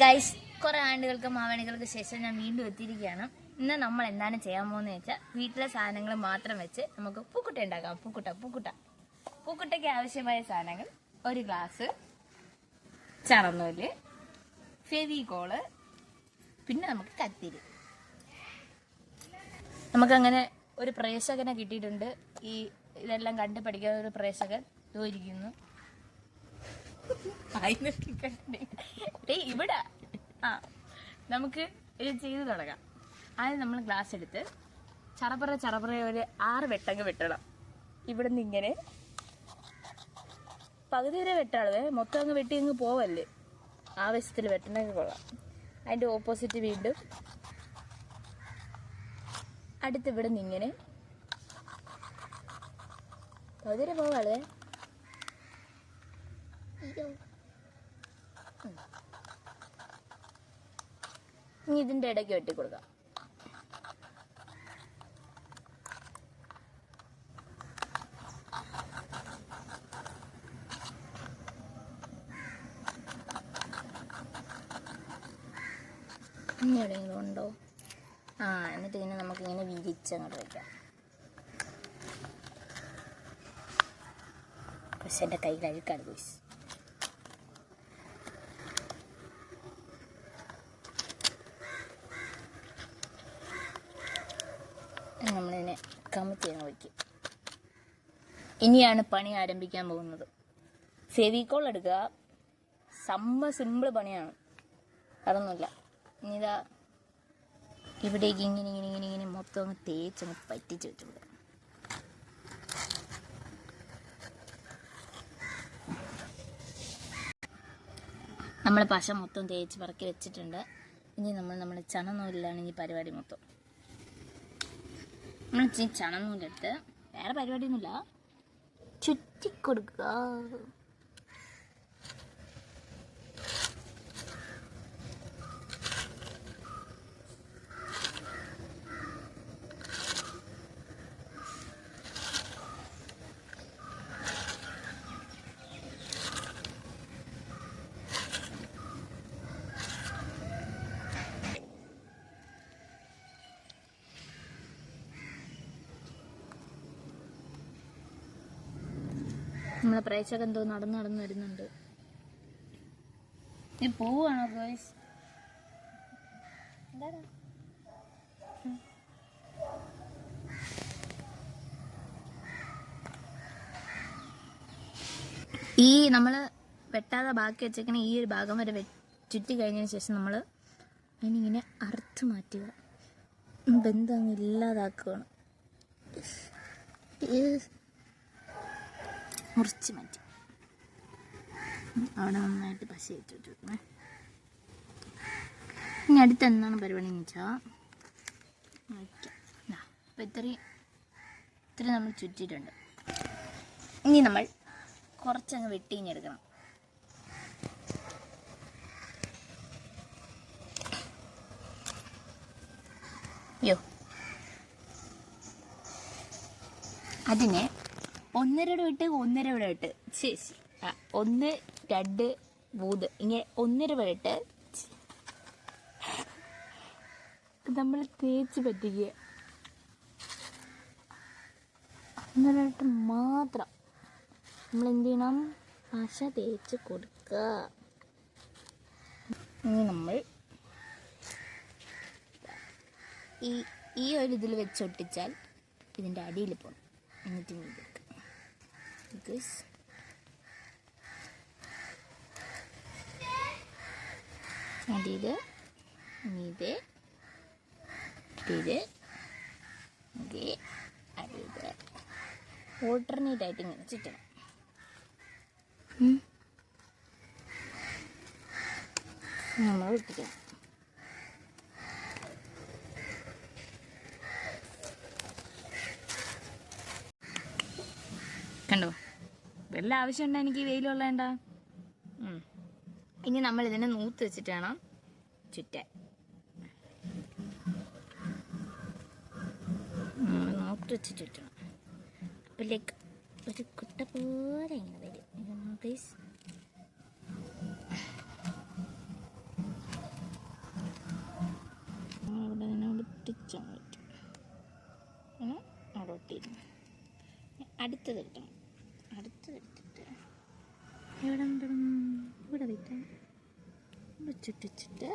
Guys കുറേ ആണ്ടുകൾക്ക് മാവണികൾക്ക് ശേഷം ഞാൻ വീണ്ടും എത്തിയിരിക്കുകയാണ്. ഇന്ന് നമ്മൾ എന്താണ് ചെയ്യാൻ പോകുന്നത് വെച്ചാൽ വീട്ടിലെ സാധനങ്ങൾ മാത്രം വെച്ച് നമുക്ക് പൂക്കുട്ട ഉണ്ടാക്കാം. പൂക്കുട്ട പൂക്കുട്ട. പൂക്കുട്ടയ്ക്ക് ആവശ്യമായ സാധനങ്ങൾ ഒരു ഗ്ലാസ് ചറന്നൂൽ ഫെവികോൾ പിന്നെ നമുക്ക് കത്തിരി. നമുക്കങ്ങനെ ഒരു പ്രേക്ഷകനെ കിട്ടിയിട്ടുണ്ട്. ഈ ഇതെല്ലാം കണ്ടുപഠിക്കാൻ ഒരു പ്രേക്ഷകൻ ഇരിക്കുന്നു ഇവിടെ. ആ നമുക്ക് ഇത് ചെയ്ത് തുടങ്ങാം. ആദ്യം നമ്മൾ ഗ്ലാസ് എടുത്ത് ചറപ്പറ ചറപ്പറ ഒരു ആറ് വെട്ടങ്ങ് വെട്ടണം. ഇവിടുന്ന് ഇങ്ങനെ. പകുതി വരെ വെട്ടാളേ മൊത്തം അങ്ങ് വെട്ടി അങ്ങ് പോവല്ലേ? ആവശ്യത്തിൽ വെട്ടണമെങ്കിൽ കൊള്ളാം. അതിന്റെ ഓപ്പോസിറ്റ് വീണ്ടും. അടുത്ത് നിന്ന് ഇങ്ങനെ. പകുതി വരെ പോവാളേ ഇനി ഇതിന്റെ ഇടയ്ക്ക് വെട്ടി കൊടുക്കാം. ഇനി എവിടെയെങ്കിലും ഉണ്ടോ? ആ എന്നിട്ട് ഇങ്ങനെ നമുക്ക് ഇങ്ങനെ വിരിച്ചങ്ങോട്ട് വയ്ക്കാം പക്ഷെ എന്റെ കൈ കഴുക്കാണ് പോയിസ് നമ്മളിതിനെ കമ്മിറ്റ് ചെയ്യാൻ വയ്ക്കും ഇനിയാണ് പണി ആരംഭിക്കാൻ പോകുന്നത്. ഫെവിക്കോൾ എടുക്കുക. സമ്മ സിമ്പിൾ പണിയാണ്. അതൊന്നുമില്ല. ഇനി ഇതാ ഇവിടേക്ക് ഇങ്ങനെ ഇങ്ങനെ ഇങ്ങനെ ഇങ്ങനെ മൊത്തം അങ്ങ് തേച്ചങ്ങ് പറ്റിച്ച് വെച്ചു നമ്മൾ പശ മൊത്തം തേച്ച് പറക്കി വെച്ചിട്ടുണ്ട്. ഇനി നമ്മൾ നമ്മുടെ ചണനൂലിലാണ് ഇനി പരിപാടി മൊത്തം. നമ്മൾ ഇച്ചിരി ചണനൂലെടുത്ത് വേറെ പരിപാടിയൊന്നുമില്ല. ചുറ്റിക്കൊടുക്കുക. നമ്മളെ പ്രേക്ഷകൻ എന്തോ നടന്നു നടന്നു വരുന്നുണ്ട്. ഈ പോവാണോ ഗോയ്സ് ഈ നമ്മൾ വെട്ടാതെ ബാക്കി വെച്ചേക്കണ ഈ ഒരു ഭാഗം വരെ ചുറ്റി കഴിഞ്ഞതിന് ശേഷം നമ്മൾ അതിനിങ്ങനെ അറുത്ത് മാറ്റുക. ബന്ധം ഇല്ലാതാക്കുകയാണ് മുറിച്ച് മാറ്റി. അവിടെ നന്നായിട്ട് പശ വെച്ച് വെച്ചിരുന്നേ ഇനി അടുത്ത് എന്താണ് പരിപാടി എന്ന് വെച്ചാൽ വയ്ക്കാം. അപ്പം ഇത്രയും ഇത്രയും നമ്മൾ ചുറ്റിയിട്ടുണ്ട്. ഇനി നമ്മൾ കുറച്ചങ്ങ് വെട്ടിഞ്ഞെടുക്കണം യോ അതിനെ ഒന്നര വിട്ട് ഒന്നര വിട ഇട്ട്. ആ ഒന്ന് രണ്ട് മൂന്ന്. ഇങ്ങനെ ഒന്നര വിട ഇട്ട്. നമ്മൾ തേച്ച് പറ്റിക്കുക ഒന്നര ഇട്ട് മാത്രം. നമ്മൾ എന്ത് ചെയ്യണം? പശ തേച്ച് കൊടുക്കുക ഇനി നമ്മൾ ഈ ഈ ഒരു ഇതിൽ വെച്ചൊട്ടിച്ചാൽ ഇതിന്റെ അടിയിൽ പോകണം എന്നിട്ട് ഇങ്ങനെ എടുക്കുക because അടിയിൽ ഇത് ഇത് ഇത് അടിയിൽ ഓൾട്ടർനേറ്റ് ആയിട്ട് ഇങ്ങനെ ചുറ്റണം നമ്മൾ ഒട്ടിക്കണം എല്ലാം ആവശ്യമുണ്ടോ എനിക്ക് വെയിലുള്ളേണ്ട ഇനി നമ്മൾ ഇതിനെ നൂത്ത് വെച്ചിട്ട് വേണം ചുറ്റാൻ. നൂത്ത് വെച്ച് ചുറ്റണം. അപ്പം ലൈക്ക് ഒരു കുട്ട പോലെ ഇങ്ങനെ വരും. പ്ലീസ് അവിടെ തന്നെ ഒട്ടിച്ചാൽ പറ്റും അവിടെ ഒട്ടിയിരുന്നു അടുത്തത് കിട്ടണം. ഇവിടെ ഉണ്ടെടും ഇവിടെ വെക്കാം ഇവിടെ ചുറ്റിച്ചിട്ട്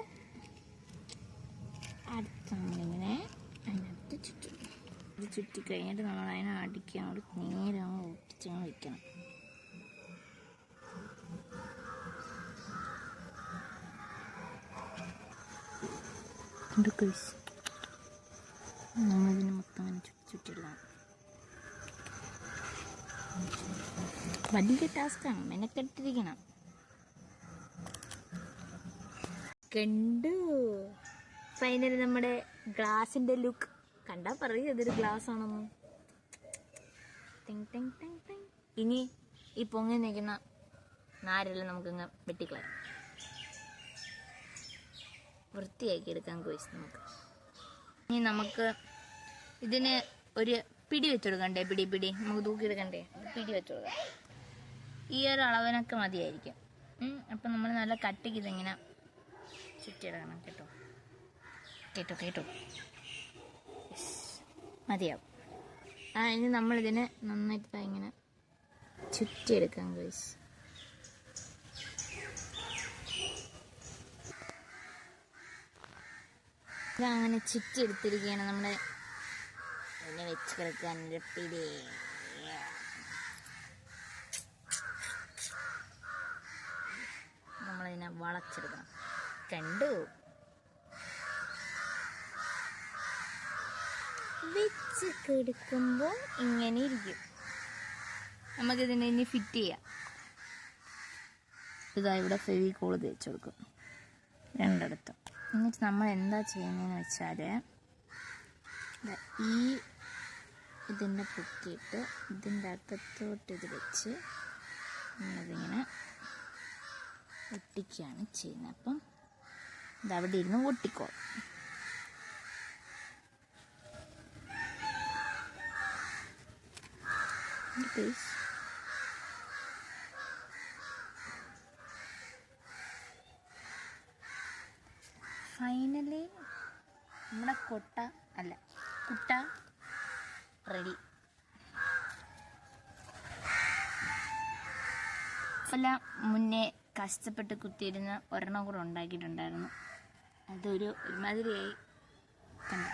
അടുത്ത് നമ്മളിങ്ങനെ അതിനകത്ത് ചുറ്റും. ഇത് ചുറ്റി കഴിഞ്ഞിട്ട് നമ്മൾ അതിനെ അടിക്കാൻ അവിടെ നേരെ ഉണ്ട് കുരിശ് നമ്മളിതിന് മൊത്തം അങ്ങനെ ചുറ്റി ചുറ്റിടலாம் വലിയ ടാസ്ക്കാണ് മെനക്കെട്ടിരിക്കണം. കണ്ടു. ഫൈനലി നമ്മുടെ ഗ്ലാസിന്റെ ലുക്ക് കണ്ടാ പറയൂ ഇതൊരു ഗ്ലാസ് ആണെന്ന്. ടിങ് ടിങ് ടിങ് ടിങ്. ഇനി ഈ പൊങ്ങി നിൽക്കുന്ന നാരെല്ലാം നമുക്കങ്ങ് വെട്ടിക്കളയാം. വൃത്തിയാക്കി എടുക്കാൻ കോയിച്ച് നമുക്ക്. ഇനി നമുക്ക് ഇതിന് ഒരു പിടി വെച്ച് കൊടുക്കണ്ടേ പിടി പിടി. നമുക്ക് തൂക്കിയെടുക്കണ്ടേ? പിടി വെച്ച് കൊടുക്കാം ഈ ഒരു അളവിനൊക്കെ മതിയായിരിക്കും. അപ്പം നമ്മൾ നല്ല കട്ടിക്ക് ഇതിങ്ങനെ ചുറ്റിയെടുക്കണം കേട്ടോ. കേട്ടോ കേട്ടോ. മതിയാവും. ആ ഇനി നമ്മളിതിനെ നന്നായിട്ട് ഇങ്ങനെ ചുറ്റിയെടുക്കാം ഗൈസ് ഇതങ്ങനെ ചുറ്റിയെടുത്തിരിക്കുകയാണ് നമ്മുടെ ഇതിനെ വെച്ച് കിടക്കാൻ രപ്പിടേ നമ്മളതിനെ വളച്ചെടുക്കണം. കണ്ടു വെച്ച് ഇങ്ങനെ ഇരിക്കും. നമുക്കിതിനെ ഇനി ഫിറ്റ് ചെയ്യാം. ഇതാ ഇവിടെ ഫെവിക്കോൾ തേച്ച് കൊടുക്കും. രണ്ടിടത്തും. എന്നിട്ട് നമ്മൾ എന്താ ചെയ്യുന്നതെന്ന് വെച്ചാൽ ഈ ഇതിന്റെ പൊക്കിയിട്ട് ഇതിന്റെ അകത്തോട്ട് ഇത് വെച്ച് നമ്മളിതിങ്ങനെ ഒട്ടിക്കുകയാണ് ചെയ്യുന്നത് അപ്പം ഇതവിടെ ഇരുന്ന് ഒട്ടിക്കോളും Please. ഫൈനലി നമ്മുടെ കൊട്ട അല്ല കുട്ട റെഡി. അല്ല മുന്നേ കഷ്ടപ്പെട്ട് കുത്തിയിരുന്ന ഒരെണ്ണം കൂടെ ഉണ്ടാക്കിയിട്ടുണ്ടായിരുന്നു. അതൊരു ഒരുമാതിരിയായി. കണ്ടു?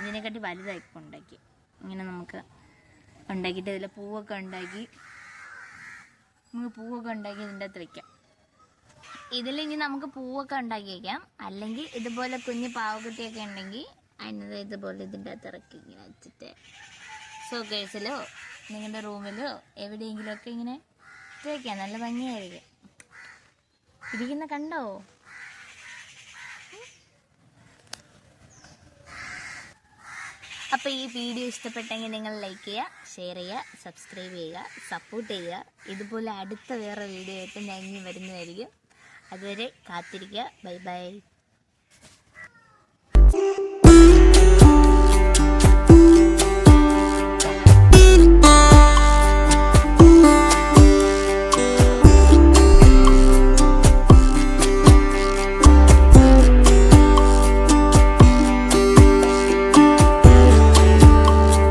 ഇതിനെക്കാട്ടി വലുതായി ഇപ്പം ഉണ്ടാക്കി. ഇങ്ങനെ നമുക്ക് ഉണ്ടാക്കിയിട്ട് ഇതിൽ പൂവൊക്കെ ഉണ്ടാക്കി നമുക്ക് പൂവൊക്കെ ഉണ്ടാക്കി ഇതിന്റെ അകത്ത് വെക്കാം. ഇതിലിനി നമുക്ക് പൂവൊക്കെ ഉണ്ടാക്കി വയ്ക്കാം അല്ലെങ്കിൽ ഇതുപോലെ കുഞ്ഞ് പാവക്കുട്ടിയൊക്കെ ഉണ്ടെങ്കിൽ അതിനത് ഇതുപോലെ ഇതിന്റെ അകത്ത് ഇറക്കി ഇങ്ങനെ വെച്ചിട്ട്. ഷോക്കേഴ്സിലോ നിങ്ങളുടെ റൂമിലോ എവിടെയെങ്കിലുമൊക്കെ ഇങ്ങനെ ഇട്ടേക്കാം നല്ല ഭംഗിയായിരിക്കും. ഇരിക്കുന്ന കണ്ടോ? അപ്പോൾ ഈ വീഡിയോ ഇഷ്ടപ്പെട്ടെങ്കിൽ നിങ്ങൾ ലൈക്ക് ചെയ്യുക ഷെയർ ചെയ്യുക സബ്സ്ക്രൈബ് ചെയ്യുക സപ്പോർട്ട് ചെയ്യുക. ഇതുപോലെ അടുത്ത വേറെ വീഡിയോ ആയിട്ട് ഞാൻ ഇനി വരുന്നതായിരിക്കും. അതുവരെ കാത്തിരിക്കുക. Bye bye